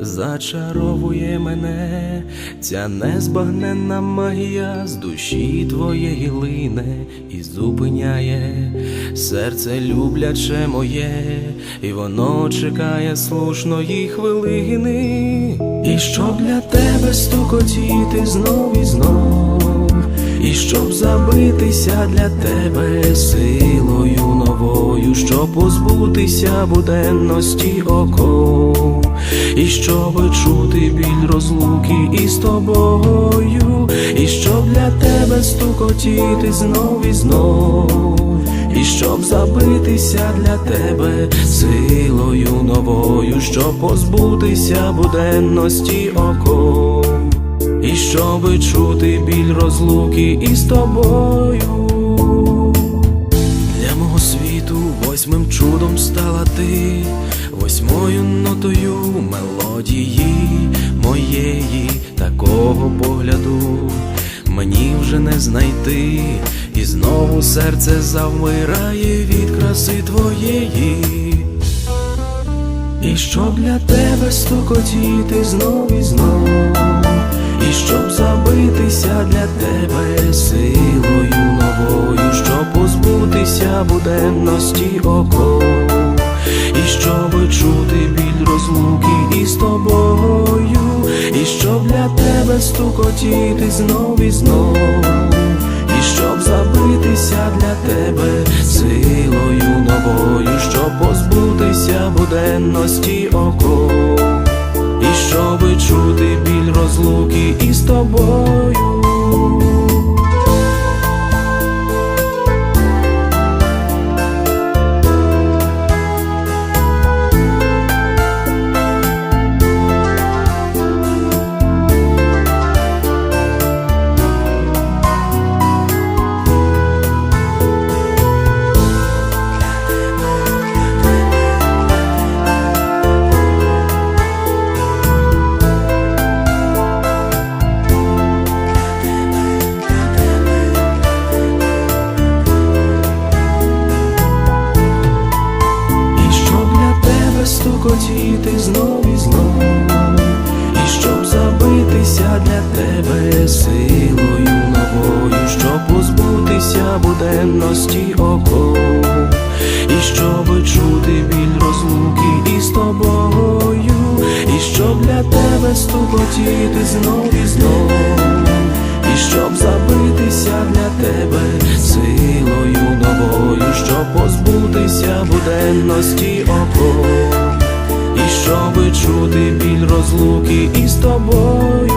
Зачаровує мене. Ця незбагненна магія з душі твоєї лине і зупиняє серце любляче моє, і воно чекає слушної хвилини. І щоб для тебе стукотіти знов і знов, і щоб забитися для тебе силою новою, щоб позбутися буденності оков, і щоб чути біль розлуки із тобою, і щоб для тебе стукотіти знов і знов, і щоб забитися для тебе силою новою, щоб позбутися буденності оков. І щоби чути біль розлуки із тобою. Мелодії моєї такого погляду мені вже не знайти, і знову серце завмирає від краси твоєї. І щоб для тебе стукотіти знов і знов, і щоб забитися для тебе силою новою, щоб позбутися буденності оков, і щоб чути біль розлуки для стукотіти знов і знов, і щоб забитися для тебе силою новою, щоб позбутися буденності око, і щоб чути біль розлуки із тобою. Знов і знов, і щоб забитися для тебе силою новою, щоб позбутися буденності оков, і щоб чути біль розлуки із тобою, і щоб для тебе стукотіти знов і знов, і щоб забитися для тебе силою новою, щоб позбутися буденності оков, і щоби чути біль розлуки із тобою.